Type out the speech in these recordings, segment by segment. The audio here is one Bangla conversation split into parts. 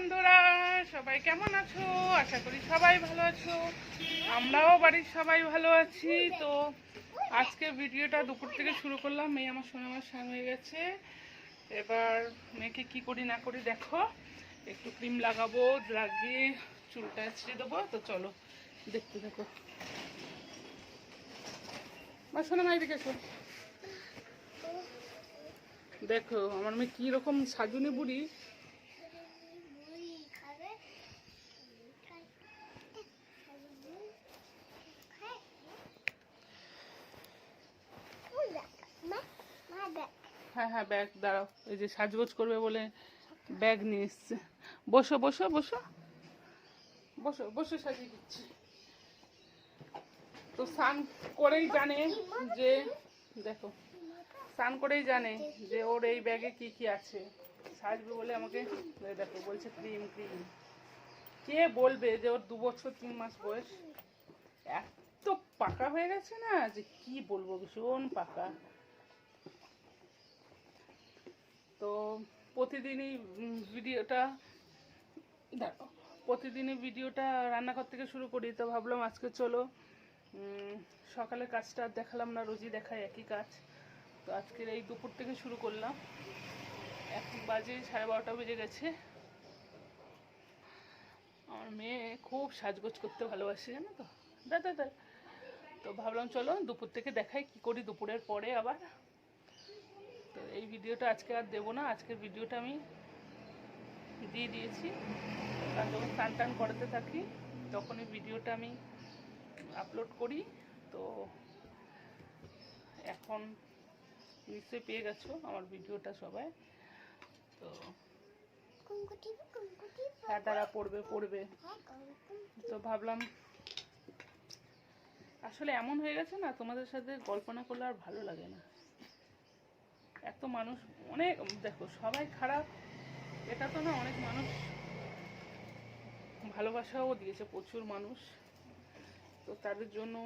বন্ধুরা, সবাই কেমন আছো? আশা করি সবাই ভালো আছো। আমরাও বাড়ির সবাই ভালো আছি। তো আজকে ভিডিওটা দুপুর থেকে শুরু করলাম। মেয়ে আমার সোনা আমার স্নান হয়ে গেছে। এবার মেয়েকে কি করি না করি দেখো। একটু ক্রিম লাগাবো, লাগিয়ে চুলটা ছিঁড়ে দেবো। তো চলো, দেখতে দেখো বা শোনো না এদিকে এসো। দেখো, আমার মেয়ে কীরকম সাজুনি বুড়ি। হ্যাঁ হ্যাঁ ব্যাগ, দাঁড়াও। এই যে সাজগোজ করবে বলে ব্যাগ নিয়ে এসছে। বসো বসো বসো। বসো, বসে, সাজিয়ে দিচ্ছি। তো স্নান করেই জানে যে, দেখো, স্নান করেই জানে যে ওর এই ব্যাগে কি কি আছে। সাজবে বলে আমাকে দেখো, বলছে ক্রিম ক্রিম। কে বলবে যে ওর দু বছর, তিন মাস বয়স? এত পাকা হয়ে গেছে না যে কি বলব, ভীষণ পাকা। তো প্রতিদিনই ভিডিওটা, দেখো, প্রতিদিনই ভিডিওটা রান্নাঘর থেকে শুরু করি, তো ভাবলাম আজকে চলো সকালে কাজটা দেখালাম না, রোজই দেখায় একই কাজ। তো আজকের এই দুপুর থেকে শুরু করলাম। এক বাজে সাড়ে বারোটা বেজে গেছে। আমার মেয়ে খুব সাজগোজ করতে ভালোবাসে, জানো তো? দাদা দাদা তো ভাবলাম চলো দুপুর থেকে দেখাই, কি করি দুপুরের পরে আবার। তো এই ভিডিওটা আজকে আর দেবো না। আজকের ভিডিওটা আমি দিয়ে দিয়েছি। কারণ যখন স্নান টান করাতে থাকি তখন এই ভিডিওটা আমি আপলোড করি। তো এখন নিশ্চয়ই পেয়ে গেছো আমার ভিডিওটা সবাই। তো হ্যাঁ তারা পড়বে পড়বে। তো ভাবলাম, আসলে এমন হয়ে গেছে না, তোমাদের সাথে গল্প না করলে আর ভালো লাগে না। এত মানুষ অনেক, দেখো, সবাই খারাপ, এটা তো না অনেক মানুষ ভালোবাসাও দিয়েছে, প্রচুর মানুষ, তো তাদের জন্য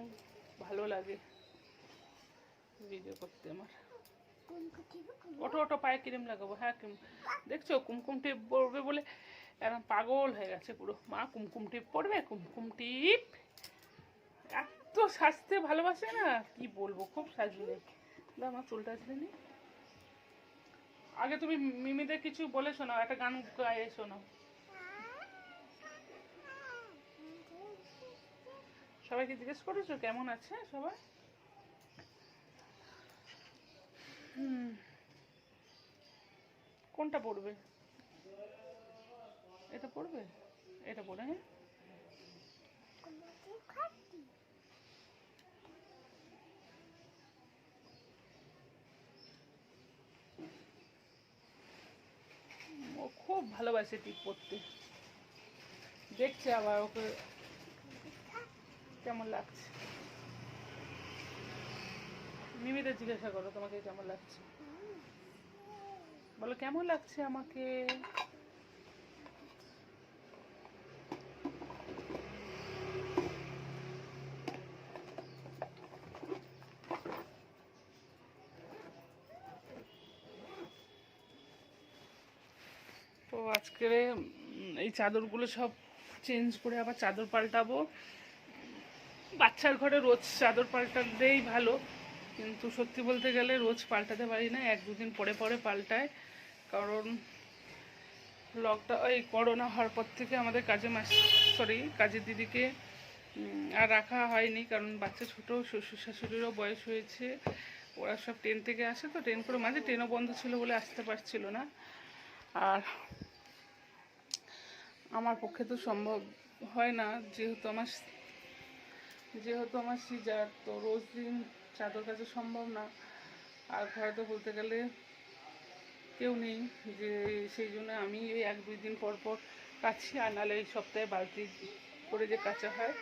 ভালো লাগে ভিডিও করতে আমার। ওটো ওটো পায়ে ক্রিম লাগাবো হ্যাঁ ক্রিম। দেখছ, কুমকুম টিপ পড়বে বলে এখন পাগল হয়ে গেছে পুরো। মা, কুমকুম টিপ পড়বে? কুমকুম টিপ? এত সাজতে ভালোবাসে না? কি বলব, খুব সাজবে। আমার চুলটা আসলে নি। আগে তুমি মিমিদের কিছু বলে শোনাও, একটা গান গায়ে শোনাও। সবাইকে জিজ্ঞেস করেছ কেমন আছে সবাই। কোনটা পড়বে? এটা পড়বে? এটা পড়ে হ্যাঁ ও খুব ভালোবাসে টিপ পড়তে। দেখছে আবার ওকে কেমন লাগছে। মিমিদের জিজ্ঞাসা করো, তোমাকে কেমন লাগছে? বলো, কেমন লাগছে আমাকে? আজকে এই চাদরগুলো সব চেঞ্জ করে আবার চাদর পাল্টাবো। বাচ্চার ঘরে রোজ চাদর পাল্টাতেই ভালো, কিন্তু সত্যি বলতে গেলে রোজ পাল্টাতে পারি না, এক দুদিন পরে পরে পাল্টায়। কারণ লকডাউন এই করোনা হওয়ার পর থেকে আমাদের কাজে মাস সরি কাজের দিদিকে আর রাখা হয়নি, কারণ বাচ্চা ছোট, শ্বশুর শাশুড়িরও বয়স হয়েছে। ওরা সব ট্রেন থেকে আসে, তো ট্রেন করে, মাঝে ট্রেনও বন্ধ ছিল বলে আসতে পারছিল না। আর আমার পক্ষে তো সম্ভব হয় না, যেহেতু আমার যেহেতু আমার সিজার তো রোজ দিন চাদর কাচা সম্ভব না। আর ঘরে তো বলতে গেলে কেউ নেই যে সেই জন্য আমি এই এক দুই দিন পর পর কাছি। আর নাহলে এই সপ্তাহে বালতি করে যে কাচা হয়।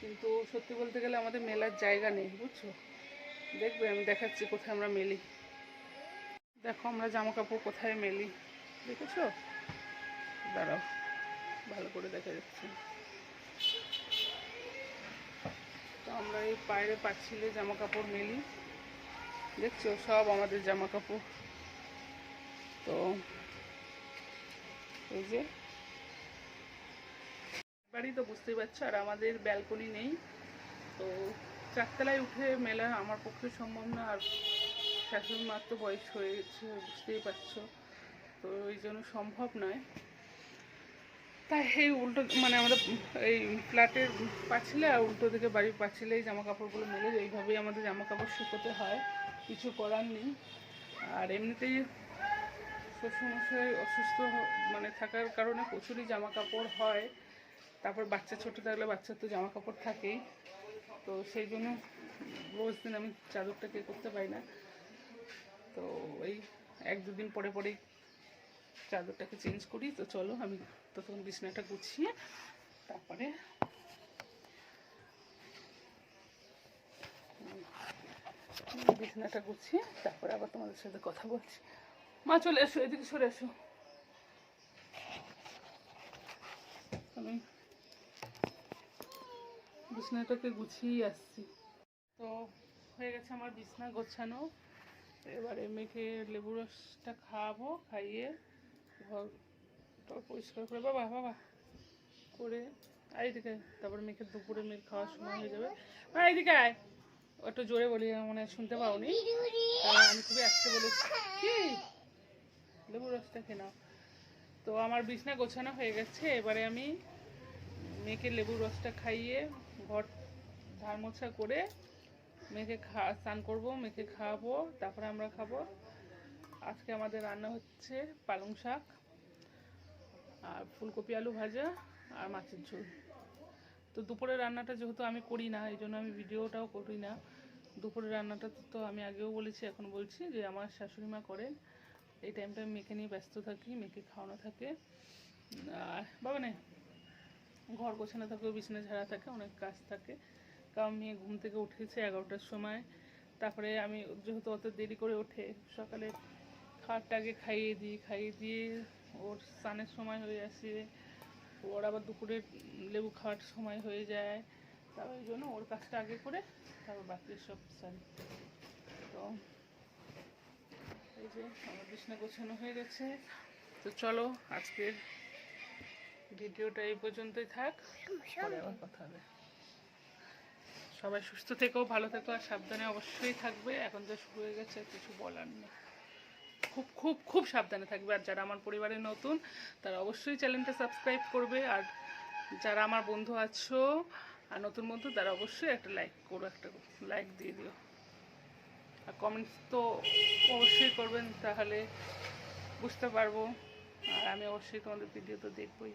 কিন্তু সত্যি বলতে গেলে আমাদের মেলার জায়গা নেই, বুঝছ? দেখবে, আমি দেখাচ্ছি কোথায় আমরা মেলি। দেখো আমরা জামা কাপড় কোথায় মেলি। দেখেছ? দাঁড়াও। করে দেখা যাচ্ছে। তো আমরা এই বাইরে পাচ্ছিলে জামা কাপড় মেলি। দেখছ, সব আমাদের জামা কাপড় তো এই যে, বাড়ি তো বুঝতেই পারছ, আর আমাদের ব্যালকনি নেই। তো চারতলায় উঠে মেলা আমার পক্ষে সম্ভব না, আর শাশুড়ি তো বয়স হয়েছে, বুঝতেই পারছ। তো ওই জন্য সম্ভব নয়। তাই এই উল্টো মানে আমাদের এই ফ্ল্যাটের পাঁচিলে আর উল্টো দিকে বাড়ির পাঁচিলে এই জামা কাপড়গুলো মেলে, এইভাবেই আমাদের জামা কাপড় শুকোতে হয়, কিছু করার নেই। আর এমনিতেই শ্বশুরমশাই অসুস্থ মানে থাকার কারণে প্রচুরই জামা কাপড় হয়, তারপর বাচ্চা ছোটো থাকলে বাচ্চার তো জামা কাপড় থাকেই, তো সেই জন্য রোজ দিন আমি চাদরটাকে করতে পারি না। তো এই এক দুদিন পরে পরেই চাদরটাকে চেঞ্জ করি, তো চলো আমি তখন বিছানাটা গুছিয়ে তারপরে বিছানাটা গুছিয়ে তারপরে আবার তোমাদের সাথে কথা বলছি। মা, চলে এসো, এদিকে সরে এসো। আমি বিছানাটাকে গুছিয়েই আসছি। তো হয়ে গেছে আমার বিছনা গোছানো। এবারে মেখে লেবু রসটা খাওয়াবো, খাইয়ে ঘর টর পরিষ্কার করে, বাবা বাবা, করে আর এদিকে, তারপরে মেখে দুপুরে মেঘ খাওয়ার সময় হয়ে যাবে। মা এইদিকে আয়। একটু জোরে বলি মানে শুনতে পাওনি। আমি খুবই আসতে বলেছি কি? লেবু রসটা খেয়ে তো আমার বিছনা গোছানো হয়ে গেছে, এবারে আমি মেয়েকে লেবুর রসটা খাইয়ে ঘর ধার মোছা করে মেয়েকে খা, স্নান করব, মেয়েকে খাওয়াবো, তারপরে আমরা খাব। আজকে আমাদের রান্না হচ্ছে পালং শাক। আর ফুলকপি, আলু ভাজা আর মাছের ঝোল। তো দুপুরের রান্নাটা যেহেতু আমি করি না, এই জন্য আমি ভিডিওটাও করি না। দুপুরের রান্নাটা তো আমি আগেও বলেছি, এখন বলছি যে আমার শাশুড়ি মা করেন। এই টাইমটা মেয়েকে নিয়ে ব্যস্ত থাকি মেয়েকে খাওয়ানো থাকে। আর বাবা নে, ঘর গোছানো থাকে, বিছানা ঝাড়া থাকে, অনেক কাজ থাকে। কারণ মেয়ে ঘুম থেকে উঠেছে এগারোটার সময়। তারপরে আমি যেহেতু অত দেরি করে ওঠে, সকালে খাবারটা আগে খাইয়ে দিই, খাইয়ে দিয়ে ওর স্নানের সময় হয়ে আসে, ওর আবার দুপুরে লেবু খাওয়ার সময় হয়ে যায়। তারপর ওই জন্য ওর কাজটা আগে করে তারপর বাকি সব সারি তো এই যে আমার বিছনা গোছানো হয়ে গেছে। তো চলো আজকের ভিডিওটা এই পর্যন্তই থাক আবার কথা হবে। সবাই সুস্থ থেকো, ভালো থেকো, আর সাবধানে অবশ্যই থাকবে। এখন যা শুরু হয়ে গেছে কিছু বলার নেই। খুব খুব খুব সাবধানে থাকবে। আর যারা আমার পরিবারে নতুন, তারা অবশ্যই চ্যানেলটা সাবস্ক্রাইব করবে। আর যারা আমার বন্ধু আছো আর নতুন বন্ধু, তারা অবশ্যই একটা লাইক করো, একটা লাইক দিয়ে দিও। আর কমেন্টস তো অবশ্যই করবেন, তাহলে বুঝতে পারব। আর আমি অবশ্যই তোমাদের ভিডিও তো দেখবই।